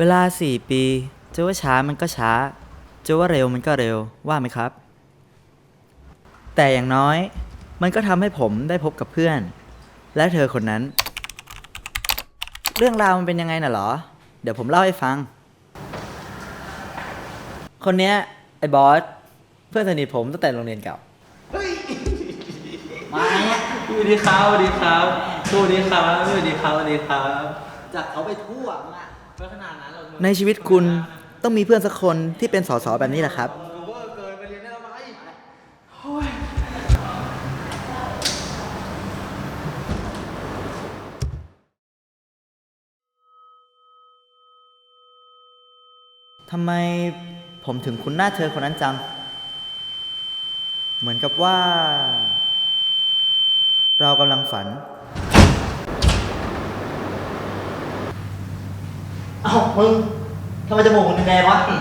เวลาสี่ปีจะว่าช้ามันก็ช้าจะว่าเร็วมันก็เร็วว่าไหมครับ แต่อย่างน้อย มันก็ทำให้ผมได้พบกับเพื่อน และเธอคนนั้น เรื่องราวมันเป็นยังไงน่ะเหรอ เดี๋ยวผมเล่าให้ฟัง คนเนี้ยไอ้บอสเพื่อนสนิทผมตั้งแต่โรงเรียนเก่ามาเนี่ยสวัสดีครับสวัสดีครับสวัสดีครับสวัสดีครับสวัสดีครับจากเขาไปทั่วมึงอะไม่ขนาดนั้นหรอก ในชีวิตคุณต้องมีเพื่อนสักคนที่เป็นสสแบบนี้แหละครับ ทำไมผมถึงคุ้นหน้าเธอคนนั้นจัง เหมือนกับว่า เรากำลังฝัน เอ้ามึงทำไมจมูกมึงแดงๆวะมึง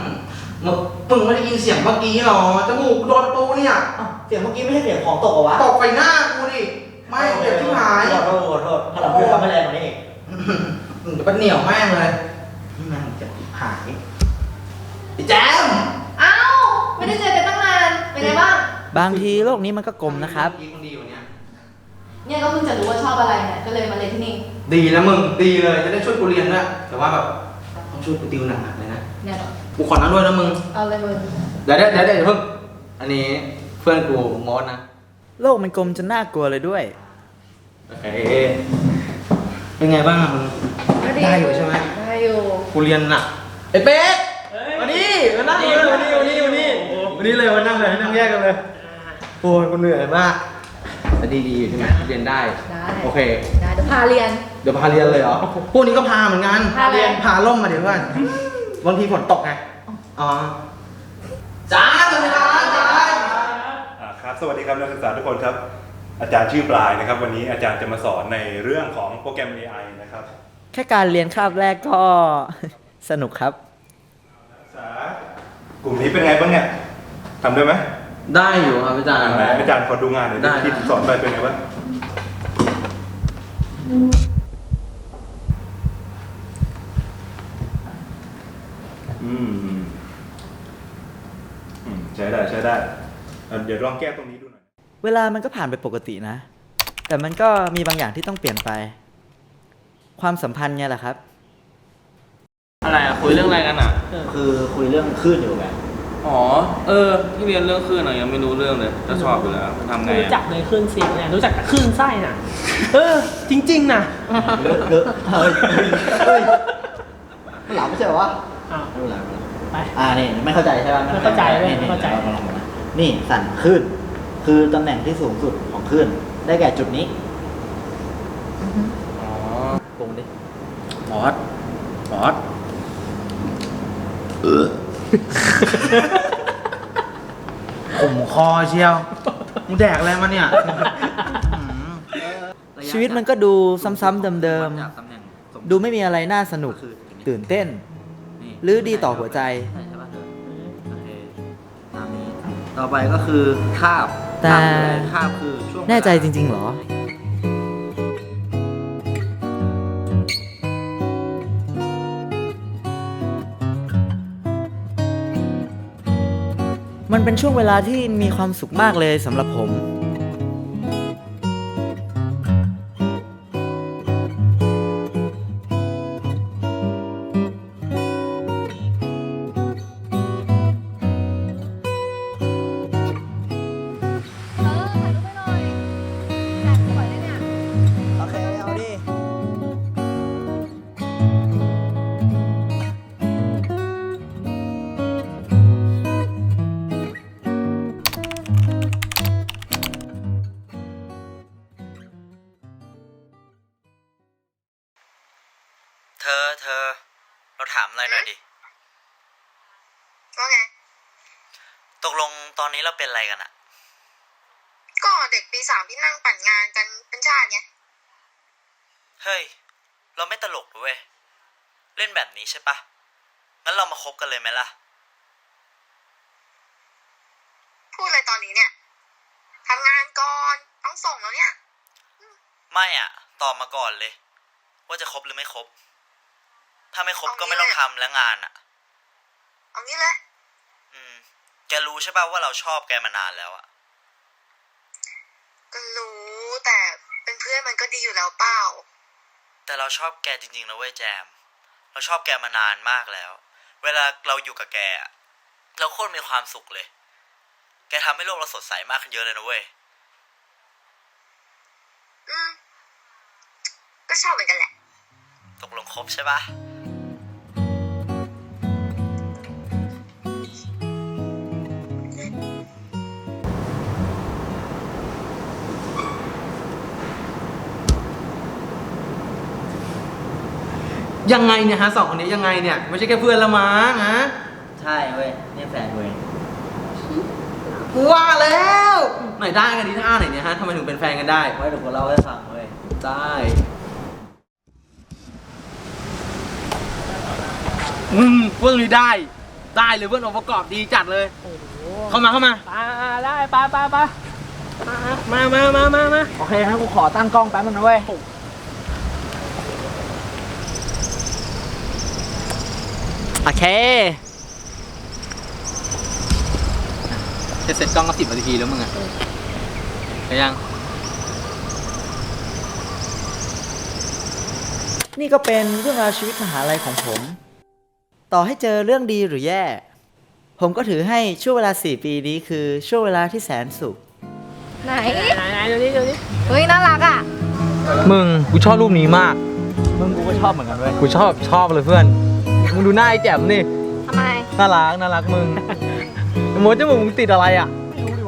มึงไม่ได้ยินเสียงเมื่อกี้หรอจมูกโดนปูเนี่ยเอ้าเสียงเมื่อกี้ไม่ใช่เสียงของตกเหรอวะตกไปหน้ากูดิไม่เจ็บที่หายขอโทษขอโทษขอโทษขลังพูดคำไม่แรงกว่านี้อีกมึงจะเป็นเหนียวแม่งเลยนี่มันเจ็บหายไอ้แจมเอ้าไม่ได้เจอกันตั้งนานเป็นไงบ้าง บางทีโลกนี้มันก็กลมนะครับ ดีคนดีวันเนี้ย เนี่ยก็เพิ่งจะรู้ว่าชอบอะไรเนี่ยก็เลยมาเรียนที่นี่ดีแล้วมึง ดีเลยจะได้ช่วยกูเรียนด้วยแต่ว่าแบบต้องช่วยกูติวหนักๆเลยนะ เนี่ยเหรอกูขอนั่งด้วยนะมึง เอาเลยมึงเดี๋ยวเดี๋ยวเดี๋ยวเดี๋ยวเพิ่งอันนี้เพื่อนกูมอสนะโลกมันกลมจนน่ากลัวเลยด้วยโอเคเป็นไงบ้างอะมึงได้อยู่ใช่ไหม ได้อยู่กูเรียนหนักไอ้เป็ดมานี่มานั่งเลยมานี่มานี่มานี่มานี่เลยมานั่งเลยนั่งแยกกันเลยโอ้ยกูเหนื่อยมาก แต่ดีๆอยู่ใช่ไหมเรียนได้ ได้ โอเค ได้เดี๋ยวพาเรียน เดี๋ยวพาเรียนเลยเหรอ พวกนี้ก็พาเหมือนกันพาเรียน พาล่มมาเดี๋ยวเพื่อนบางทีฝนตกไง อ๋อจ้าสวัสดีครับจ้าอ่าครับ สวัสดีครับนักศึกษาทุกคนครับ อาจารย์ชื่อปลายนะครับ วันนี้อาจารย์จะมาสอนในเรื่องของโปรแกรม AI นะครับแค่การเรียนคาบแรกก็ สนุกครับ นักศึกษากลุ่มนี้เป็นไงบ้างเนี่ยทำได้ไหม ได้อยู่ครับอาจารย์อ่าไหนอาจารย์ขอดูงานหน่อยได้ ที่สอนไปเป็นไงบ้างอืมอืมอืมใช้ได้ใช้ได้อะเดี๋ยวลองแก้ตรงนี้ดูหน่อย เวลามันก็ผ่านไปปกตินะ แต่มันก็มีบางอย่างที่ต้องเปลี่ยนไป ความสัมพันธ์ไงล่ะครับ อะไรอะคุยเรื่องอะไรกันอะคือคุยเรื่องคลื่นอยู่ไง อ๋อ เออ ที่เรียนเรื่องคลื่นอะยังไม่รู้เรื่องเลยจะสอบอยู่แล้วทำไงรู้จัอะกเลยคลื่นเสียงเนี่ยรู้จักแต่คลื่นไส้น่ะ เออ จริง ๆนะเลอะเลอะเฮ้ยเฮ้ยหลับไม่ใช่เหรอวะอ้าวไม่เป็นไรไม่เป็นไรไป อ่านี่ไม่เข้าใจใช่ป่ะไม่เข้าใจเว้ยนี่ไม่เข้าใจ นี่ลองลองนะนี่สั่นคลื่นคือตำแหน่งที่สูงสุดของคลื่นได้แก่จุดนี้อ๋อปรุงดิ บอสบอส ผมคอเชียวมึงแดกอะไรมาเนี่ยชีวิตมันก็ดูซ้ำๆเดิมๆดูไม่มีอะไรน่าสนุกตื่นเต้นหรือดีต่อหัวใจใช่ป่ะเธอโอเคตามนี้ ต่อไปก็คือคาบแต่คาบคืออะไรคาบคือช่วงแน่ใจจริงๆเหรอ มันเป็นช่วงเวลาที่มีความสุขมากเลยสำหรับผม ว่าไง ตกลงตอนนี้เราเป็นอะไรกันอะก็เด็กปีสามที่นั่งปั่นงานกันเป็นชาติไง เฮ้ย เราไม่ตลกด้วยเวยเล่นแบบนี้ใช่ปะ งั้นเรามาคบกันเลยไหมล่ะ พูดอะไรตอนนี้เนี่ยทำงานก่อน ต้องส่งแล้วเนี่ย ไม่อะตอบมาก่อนเลย ว่าจะคบหรือไม่คบพถ้าไม่คบก็ไม่ต้องทำแล้วงานอะเอางี้เลยอืม แกรู้ใช่ป่ะว่าเราชอบแกมานานแล้วอะก็รู้แต่เป็นเพื่อนมันก็ดีอยู่แล้วเปล่า แต่เราชอบแกจริงๆนะเว้ยแจม เราชอบแกมานานมากแล้ว เวลาเราอยู่กับแกอะเราโคตรมีความสุขเลย แกทำให้โลกเราสดใสมากขึ้นเยอะเลยนะเว้ย อืม ก็ชอบเหมือนกันแหละ ตกลงครบใช่ปะ ยังไงเนี่ยฮะสองคนนี้ยังไงเนี่ยไม่ใช่แค่เพื่อนละมั้งฮะใช่เว้ยนี่แฟนเว้ยกูว่าแล้วไหนได้กันดีท่าไหนเนี่ยฮะทำไมถึงเป็นแฟนกันได้ไว้เดี๋ยวกูเล่าให้ฟังเว้ยได้อืมเพื่อนนี้ได้ได้เลยเพื่อนองค์ประกอบดีจัดเลยเข้ามาเข้ามาไปได้ไปไปไปมามามามามาโอเคงั้นกูขอตั้งกล้องแป๊บนึงนะเว้ย โอเคจะเสร็จกล้องก็สิบนาทีแล้วมึงอะไปยัง นี่ก็เป็นเรื่องราวชีวิตมหาลัยของผม ต่อให้เจอเรื่องดีหรือแย่ ผมก็ถือให้ช่วงเวลา 4 ปีนี้คือช่วงเวลาที่แสนสุข ไหน ไหนไหนดูนี่ดูนี่เฮ้ยน่ารักอะ มึง กูชอบรูปนี้มาก มึงกูก็ชอบเหมือนกันเว้ย กูชอบชอบเลยเพื่อน มึงดูหน้าไอ้แจ่มนี่ทำไมน่ารักน่ารักมึงโมดจมูกมึงติดอะไรอะ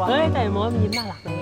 เฮ้ยแต่มอสมันยิ้มน่ารักนะ